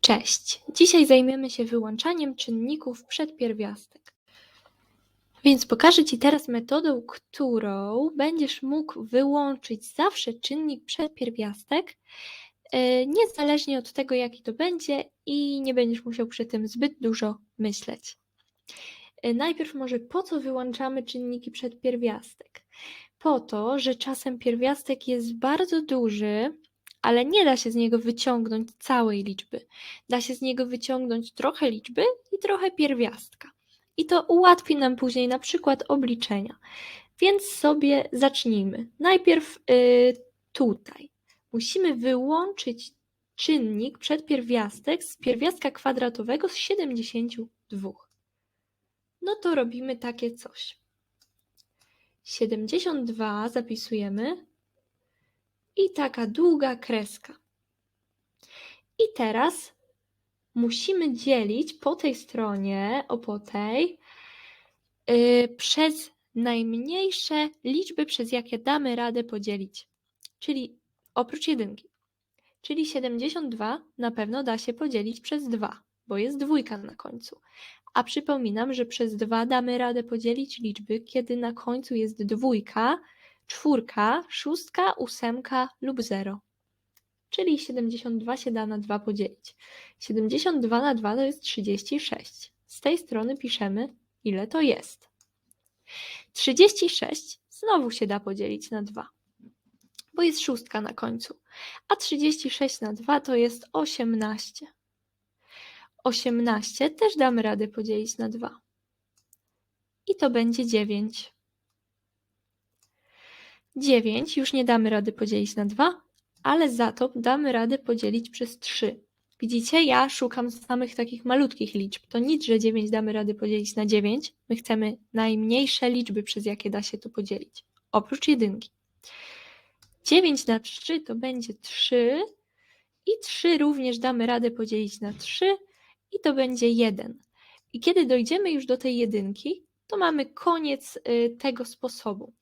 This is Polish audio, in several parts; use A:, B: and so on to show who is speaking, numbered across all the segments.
A: Cześć! Dzisiaj zajmiemy się wyłączaniem czynników przed pierwiastek. Więc pokażę Ci teraz metodę, którą będziesz mógł wyłączyć zawsze czynnik przed pierwiastek, yy, niezależnie od tego, jaki to będzie, i nie będziesz musiał przy tym zbyt dużo myśleć. Yy, Najpierw może po co wyłączamy czynniki przed pierwiastek? Po to, że czasem pierwiastek jest bardzo duży, ale nie da się z niego wyciągnąć całej liczby. Da się z niego wyciągnąć trochę liczby i trochę pierwiastka. I to ułatwi nam później na przykład obliczenia. Więc sobie zacznijmy. Najpierw y, tutaj. Musimy wyłączyć czynnik przed pierwiastek z pierwiastka kwadratowego z 72. No to robimy takie coś. 72 zapisujemy i taka długa kreska. I teraz musimy dzielić po tej stronie, o po tej, yy, przez najmniejsze liczby, przez jakie damy radę podzielić. Czyli oprócz jedynki. Czyli 72 na pewno da się podzielić przez 2, bo jest dwójka na końcu. A przypominam, że przez 2 damy radę podzielić liczby, kiedy na końcu jest dwójka, czwórka, szóstka, ósemka lub zero. Czyli 72 się da na 2 podzielić. 72 na 2 to jest 36. Z tej strony piszemy, ile to jest. 36 znowu się da podzielić na 2, bo jest szóstka na końcu. A 36 na 2 to jest 18. 18 też damy radę podzielić na 2. I to będzie 9. 9 już nie damy rady podzielić na 2, ale za to damy radę podzielić przez 3. Widzicie, ja szukam samych takich malutkich liczb. To nic, że 9 damy radę podzielić na 9. My chcemy najmniejsze liczby, przez jakie da się to podzielić. Oprócz jedynki. 9 na 3 to będzie 3 i 3 również damy radę podzielić na 3 i to będzie 1. I kiedy dojdziemy już do tej jedynki, to mamy koniec y, tego sposobu.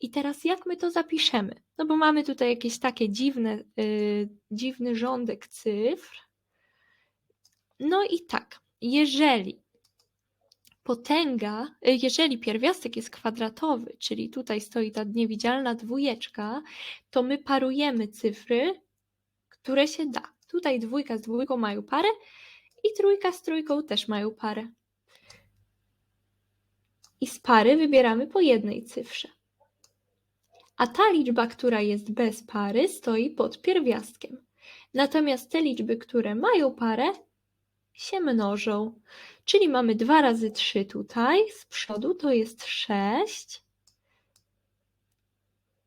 A: I teraz jak my to zapiszemy? No bo mamy tutaj jakieś takie dziwne, yy, dziwny rządek cyfr. No i tak, jeżeli potęga, y, jeżeli pierwiastek jest kwadratowy, czyli tutaj stoi ta niewidzialna dwójeczka, to my parujemy cyfry, które się da. Tutaj dwójka z dwójką mają parę i trójka z trójką też mają parę. I z pary wybieramy po jednej cyfrze a ta liczba, która jest bez pary, stoi pod pierwiastkiem. Natomiast te liczby, które mają parę, się mnożą. Czyli mamy 2 razy 3 tutaj, z przodu to jest 6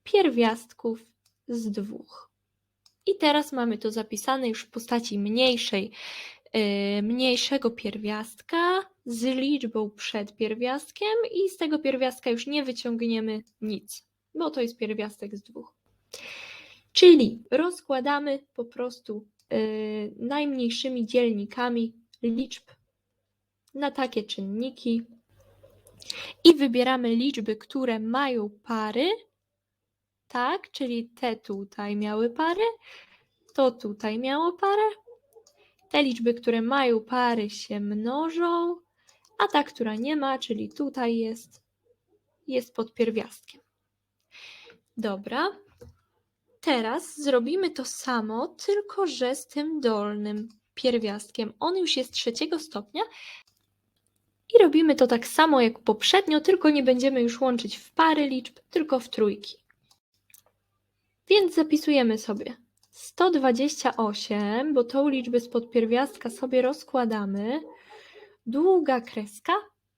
A: pierwiastków z dwóch. I teraz mamy to zapisane już w postaci mniejszej, yy, mniejszego pierwiastka z liczbą przed pierwiastkiem i z tego pierwiastka już nie wyciągniemy nic bo to jest pierwiastek z dwóch. Czyli rozkładamy po prostu yy, najmniejszymi dzielnikami liczb na takie czynniki i wybieramy liczby, które mają pary, tak, czyli te tutaj miały pary, to tutaj miało parę. Te liczby, które mają pary się mnożą, a ta, która nie ma, czyli tutaj jest, jest pod pierwiastkiem. Dobra. Teraz zrobimy to samo, tylko że z tym dolnym pierwiastkiem. On już jest trzeciego stopnia i robimy to tak samo jak poprzednio, tylko nie będziemy już łączyć w pary liczb, tylko w trójki. Więc zapisujemy sobie 128, bo tą liczbę spod pierwiastka sobie rozkładamy. Długa kreska,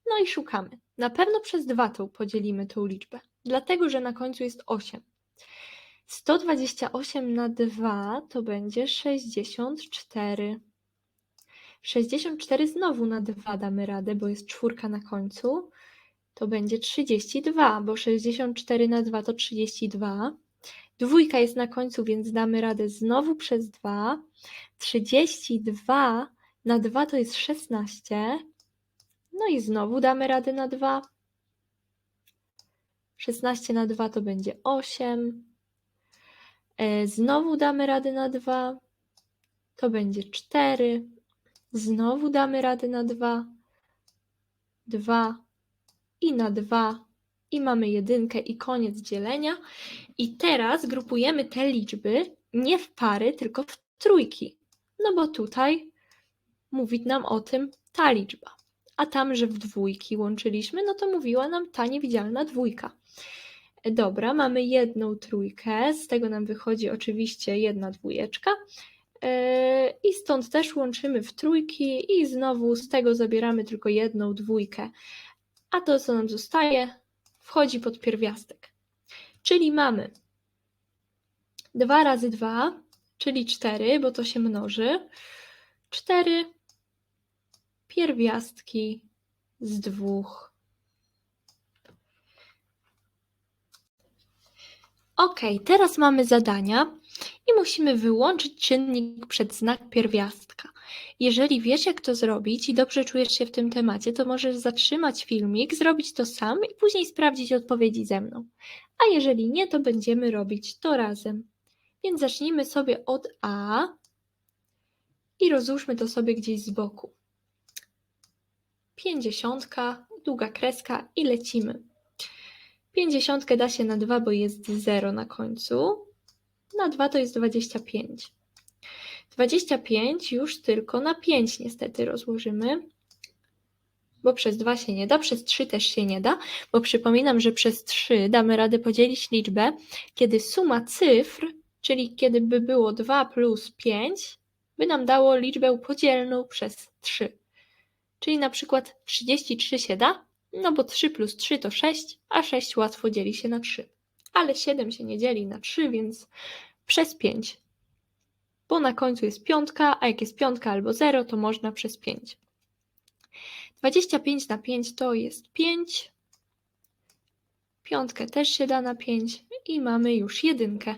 A: no i szukamy. Na pewno przez dwa tą podzielimy tą liczbę dlatego że na końcu jest 8. 128 na 2 to będzie 64. 64 znowu na 2 damy radę, bo jest czwórka na końcu. To będzie 32, bo 64 na 2 to 32. Dwójka jest na końcu, więc damy radę znowu przez 2. 32 na 2 to jest 16. No i znowu damy radę na 2. 16 na 2 to będzie 8. E, znowu damy radę na 2. to będzie 4. Znowu damy radę na 2, 2 i na 2 i mamy jedynkę i koniec dzielenia. I teraz grupujemy te liczby nie w pary, tylko w trójki. No bo tutaj mówi nam o tym ta liczba. A tam, że w dwójki łączyliśmy, no to mówiła nam ta niewidzialna dwójka. Dobra, mamy jedną trójkę, z tego nam wychodzi oczywiście jedna dwójeczka. Yy, I stąd też łączymy w trójki i znowu z tego zabieramy tylko jedną dwójkę. A to, co nam zostaje, wchodzi pod pierwiastek. Czyli mamy 2 razy 2, czyli 4, bo to się mnoży. 4 pierwiastki z dwóch. Ok, teraz mamy zadania i musimy wyłączyć czynnik przed znak pierwiastka. Jeżeli wiesz, jak to zrobić i dobrze czujesz się w tym temacie, to możesz zatrzymać filmik, zrobić to sam i później sprawdzić odpowiedzi ze mną. A jeżeli nie, to będziemy robić to razem. Więc zacznijmy sobie od A i rozłóżmy to sobie gdzieś z boku. Pięćdziesiątka, długa kreska i lecimy. Pięćdziesiątkę da się na 2, bo jest 0 na końcu. Na 2 to jest 25. 25 już tylko na 5 niestety rozłożymy, bo przez 2 się nie da, przez 3 też się nie da, bo przypominam, że przez 3 damy radę podzielić liczbę, kiedy suma cyfr, czyli kiedy by było 2 plus 5, by nam dało liczbę podzielną przez 3. Czyli na przykład 33 się da, no bo 3 plus 3 to 6, a 6 łatwo dzieli się na 3. Ale 7 się nie dzieli na 3, więc przez 5. Bo na końcu jest piątka, a jak jest piątka albo 0, to można przez 5. 25 na 5 to jest 5. Piątkę też się da na 5 i mamy już jedynkę.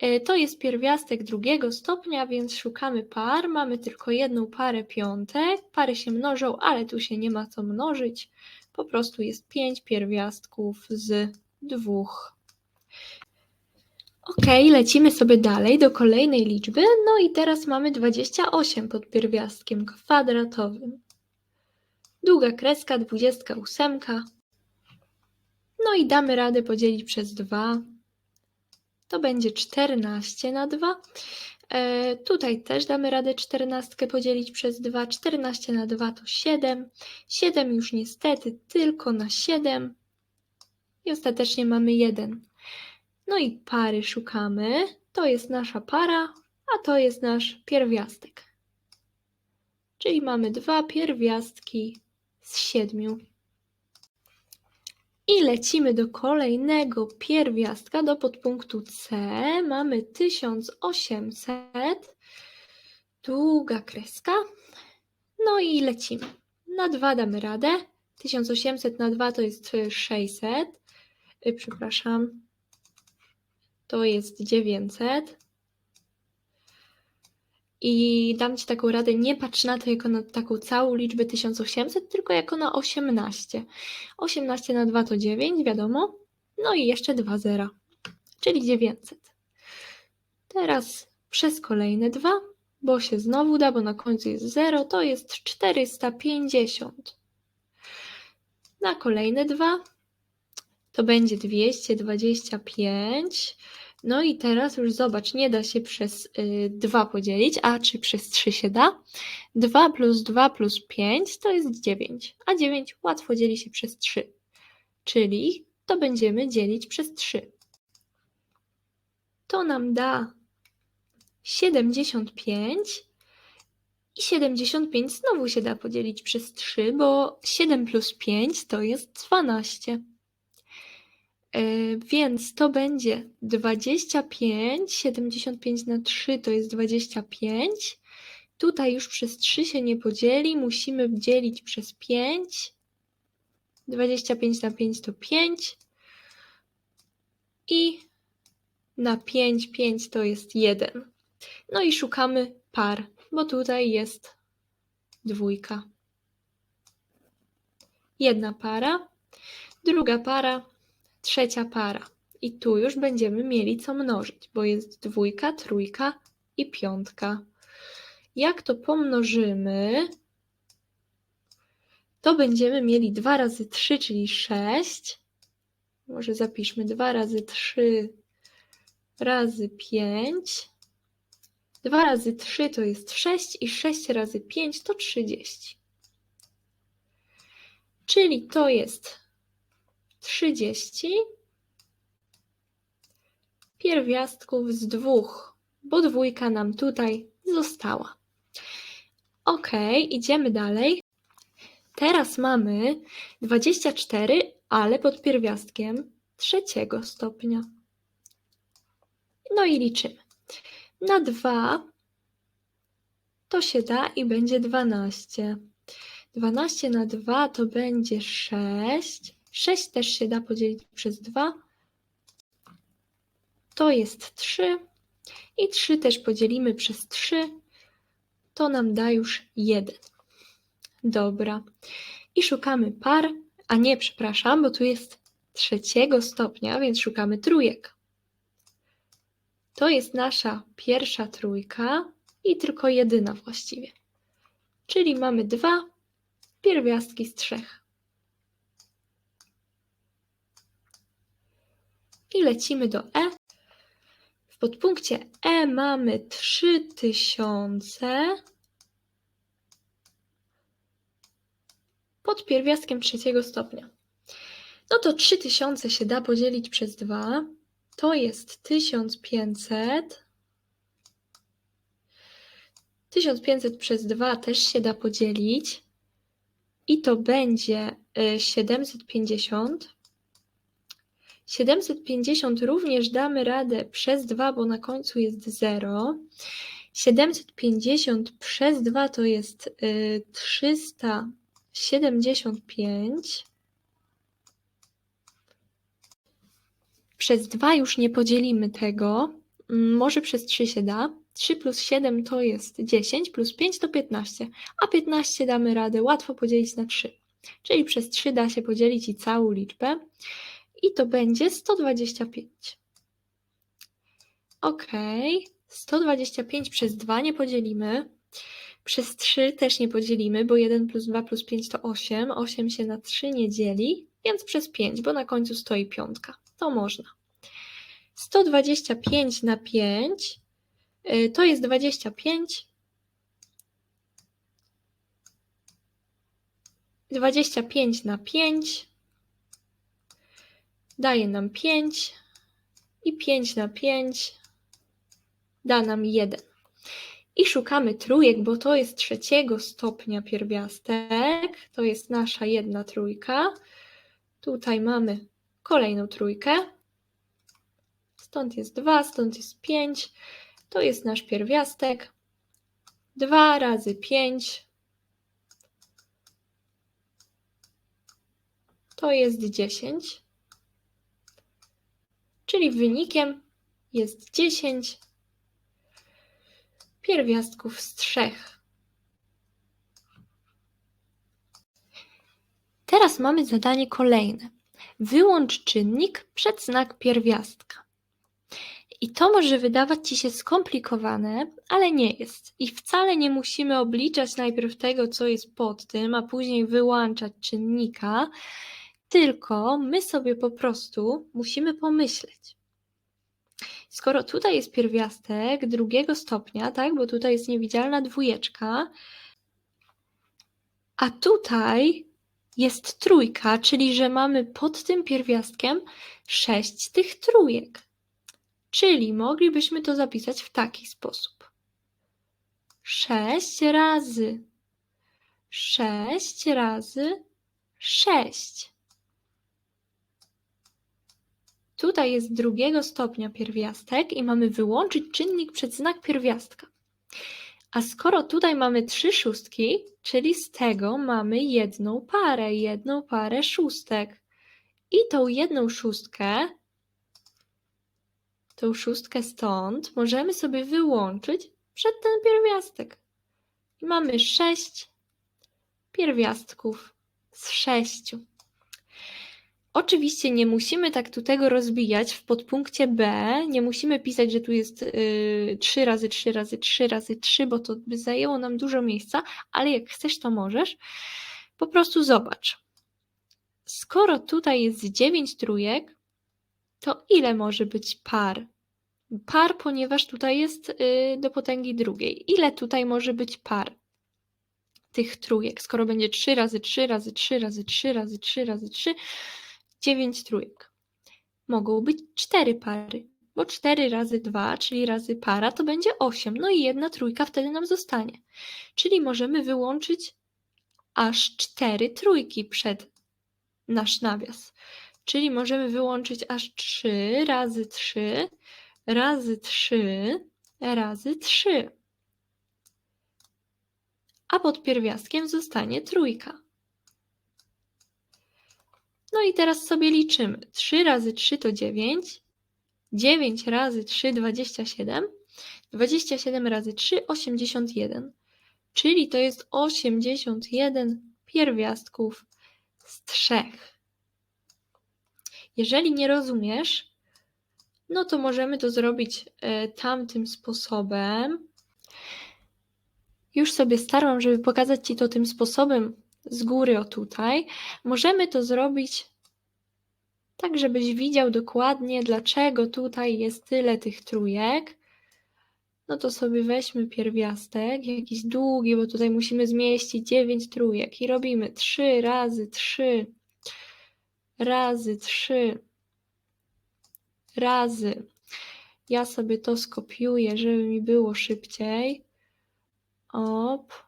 A: E, To jest pierwiastek drugiego stopnia, więc szukamy par. Mamy tylko jedną parę piątek. Pary się mnożą, ale tu się nie ma co mnożyć. Po prostu jest 5 pierwiastków z dwóch. Ok, lecimy sobie dalej do kolejnej liczby. No i teraz mamy 28 pod pierwiastkiem kwadratowym. Długa kreska, 28. No i damy radę podzielić przez 2. To będzie 14 na 2. E, tutaj też damy radę 14 podzielić przez 2. 14 na 2 to 7. 7 już niestety tylko na 7. I ostatecznie mamy 1. No i pary szukamy. To jest nasza para, a to jest nasz pierwiastek. Czyli mamy dwa pierwiastki z siedmiu. I lecimy do kolejnego pierwiastka, do podpunktu C. Mamy 1800. Długa kreska. No i lecimy. Na 2 damy radę. 1800 na 2 to jest 600. Y, Przepraszam. To jest 900. I dam Ci taką radę, nie patrz na to jako na taką całą liczbę 1800, tylko jako na 18. 18 na 2 to 9, wiadomo. No i jeszcze 2 zera, czyli 900. Teraz przez kolejne 2, bo się znowu da, bo na końcu jest 0, to jest 450. Na kolejne 2 to będzie 225. No i teraz już zobacz, nie da się przez y, 2 podzielić, a czy przez 3 się da? 2 plus 2 plus 5 to jest 9, a 9 łatwo dzieli się przez 3, czyli to będziemy dzielić przez 3. To nam da 75 i 75 znowu się da podzielić przez 3, bo 7 plus 5 to jest 12. Yy, Więc to będzie 25, 75 na 3 to jest 25. Tutaj już przez 3 się nie podzieli, musimy dzielić przez 5. 25 na 5 to 5. I na 5, 5 to jest 1. No i szukamy par, bo tutaj jest dwójka. Jedna para, druga para, trzecia para. I tu już będziemy mieli co mnożyć, bo jest dwójka, trójka i piątka. jak to pomnożymy, to będziemy mieli 2 razy 3, czyli 6. Może zapiszmy 2 razy 3 razy 5. 2 razy 3 to jest 6 i 6 razy 5 to 30. Czyli to jest 30 pierwiastków z dwóch, bo dwójka nam tutaj została. Ok, idziemy dalej. Teraz mamy 24, ale pod pierwiastkiem trzeciego stopnia. No i liczymy. Na 2 to się da i będzie 12. 12 na 2 to będzie 6. 6 też się da podzielić przez 2. To jest 3. I 3 też podzielimy przez 3. To nam da już 1. Dobra. I szukamy par, a nie, przepraszam, bo tu jest trzeciego stopnia, więc szukamy trójek. To jest nasza pierwsza trójka i tylko jedyna właściwie. Czyli mamy dwa pierwiastki z trzech. I lecimy do E. W podpunkcie E mamy 3000 pod pierwiastkiem trzeciego stopnia. No to 3000 się da podzielić przez 2. To jest 1500. 1500 przez 2 też się da podzielić. I to będzie y, 750. 750 również damy radę przez 2, bo na końcu jest 0. 750 przez 2 to jest y, 375. Przez 2 już nie podzielimy tego. Mm, Może przez 3 się da. 3 plus 7 to jest 10, plus 5 to 15, a 15 damy radę łatwo podzielić na 3. Czyli przez 3 da się podzielić i całą liczbę. I to będzie 125. Ok, 125 przez 2 nie podzielimy. Przez 3 też nie podzielimy, bo 1 plus 2 plus 5 to 8. 8 się na 3 nie dzieli, więc przez 5, bo na końcu stoi piątka. To można. 125 na 5 y, to jest 25. 25 na 5 daje nam 5 i 5 na 5 da nam 1. I szukamy trójek, bo to jest trzeciego stopnia pierwiastek. To jest nasza jedna trójka. Tutaj mamy kolejną trójkę. Stąd jest 2, stąd jest 5. To jest nasz pierwiastek. 2 razy 5 to jest 10. Czyli wynikiem jest 10 pierwiastków z trzech. Teraz mamy zadanie kolejne. Wyłącz czynnik przed znak pierwiastka. I to może wydawać Ci się skomplikowane, ale nie jest. I wcale nie musimy obliczać najpierw tego, co jest pod tym, a później wyłączać czynnika, tylko my sobie po prostu musimy pomyśleć. Skoro tutaj jest pierwiastek drugiego stopnia, tak, bo tutaj jest niewidzialna dwójeczka, a tutaj jest trójka, czyli że mamy pod tym pierwiastkiem sześć tych trójek. Czyli moglibyśmy to zapisać w taki sposób. 6 razy 6 razy 6. Tutaj jest drugiego stopnia pierwiastek i mamy wyłączyć czynnik przed znak pierwiastka. A skoro tutaj mamy trzy szóstki, czyli z tego mamy jedną parę, jedną parę szóstek. I tą jedną szóstkę, tą szóstkę stąd, możemy sobie wyłączyć przed ten pierwiastek. I mamy sześć pierwiastków z sześciu. Oczywiście nie musimy tak tu tego rozbijać w podpunkcie B, nie musimy pisać, że tu jest y, 3 razy 3 razy 3 razy 3, bo to by zajęło nam dużo miejsca, ale jak chcesz, to możesz. Po prostu zobacz. Skoro tutaj jest 9 trójek, to ile może być par? Par, ponieważ tutaj jest y, do potęgi drugiej. Ile tutaj może być par tych trójek? Skoro będzie 3 razy 3 razy 3 razy 3 razy 3 razy 3, 9 trójek. Mogą być 4 pary, bo 4 razy 2, czyli razy para, to będzie 8. No i jedna trójka wtedy nam zostanie. Czyli możemy wyłączyć aż 4 trójki przed nasz nawias. Czyli możemy wyłączyć aż 3 razy 3 razy 3 razy 3. A pod pierwiastkiem zostanie trójka. No i teraz sobie liczymy. 3 razy 3 to 9. 9 razy 3 27. 27 razy 3 81. Czyli to jest 81 pierwiastków z trzech. Jeżeli nie rozumiesz, no to możemy to zrobić e, tamtym sposobem. Już sobie staram, żeby pokazać Ci to tym sposobem z góry o tutaj. Możemy to zrobić tak, żebyś widział dokładnie, dlaczego tutaj jest tyle tych trójek. No to sobie weźmy pierwiastek, jakiś długi, bo tutaj musimy zmieścić 9 trójek i robimy 3 razy 3 razy 3 razy. Ja sobie to skopiuję, żeby mi było szybciej. Op.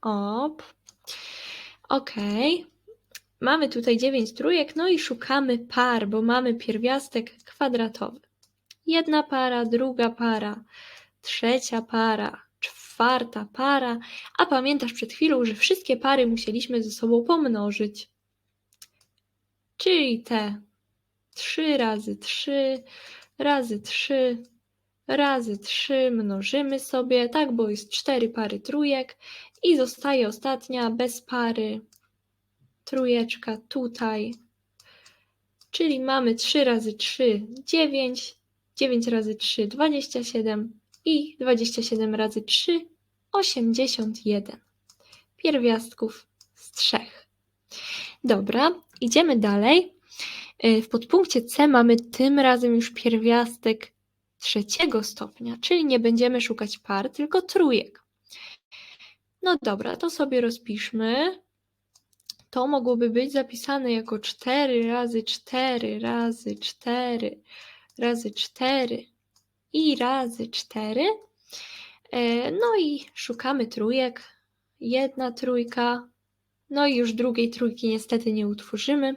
A: Op. Ok. Mamy tutaj 9 trójek, no i szukamy par, bo mamy pierwiastek kwadratowy. Jedna para, druga para, trzecia para, czwarta para, a pamiętasz przed chwilą, że wszystkie pary musieliśmy ze sobą pomnożyć. Czyli te 3 razy 3 razy 3 razy 3 mnożymy sobie, tak, bo jest 4 pary trójek i zostaje ostatnia bez pary trójeczka tutaj. Czyli mamy 3 razy 3 9, 9 razy 3 27 i 27 razy 3 81 pierwiastków z trzech. Dobra, idziemy dalej. Y, W podpunkcie C mamy tym razem już pierwiastek trzeciego stopnia, czyli nie będziemy szukać par, tylko trójek. No dobra, to sobie rozpiszmy. To mogłoby być zapisane jako 4 razy 4 razy 4 razy 4 i razy 4. E, No i szukamy trójek. Jedna trójka. No i już drugiej trójki niestety nie utworzymy.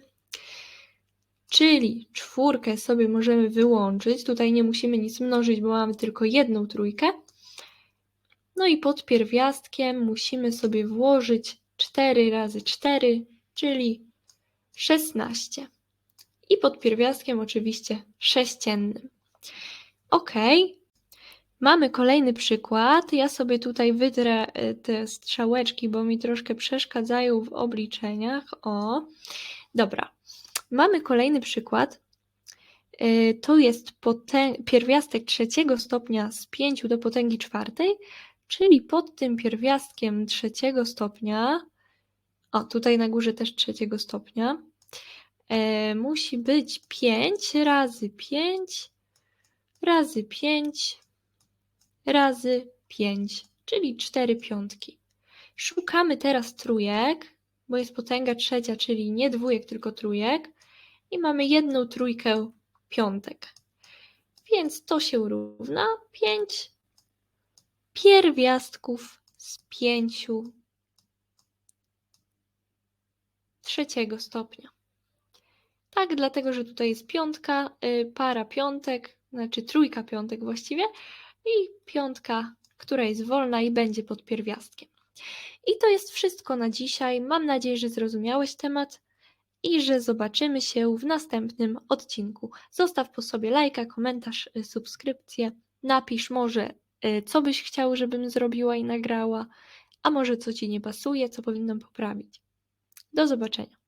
A: Czyli czwórkę sobie możemy wyłączyć. Tutaj nie musimy nic mnożyć, bo mamy tylko jedną trójkę. No i pod pierwiastkiem musimy sobie włożyć 4 razy 4, czyli 16. I pod pierwiastkiem oczywiście sześciennym. Ok. Mamy kolejny przykład. Ja sobie tutaj wytrę y, te strzałeczki, bo mi troszkę przeszkadzają w obliczeniach. O, dobra. Mamy kolejny przykład. Y, To jest pierwiastek trzeciego stopnia z 5 do potęgi czwartej, czyli pod tym pierwiastkiem trzeciego stopnia, o tutaj na górze też trzeciego stopnia, e, musi być 5 razy 5 razy 5 razy 5, czyli 4 piątki. Szukamy teraz trójek, bo jest potęga trzecia, czyli nie dwójek, tylko trójek i mamy jedną trójkę piątek. Więc to się równa 5 pierwiastków z 5 trzeciego stopnia. Tak, dlatego że tutaj jest piątka, y, para piątek, znaczy trójka piątek właściwie i piątka, która jest wolna i będzie pod pierwiastkiem. I to jest wszystko na dzisiaj. Mam nadzieję, że zrozumiałeś temat i że zobaczymy się w następnym odcinku. Zostaw po sobie lajka, komentarz, y, subskrypcję. Napisz może, co byś chciał, żebym zrobiła i nagrała, a może co ci nie pasuje, co powinnam poprawić. Do zobaczenia.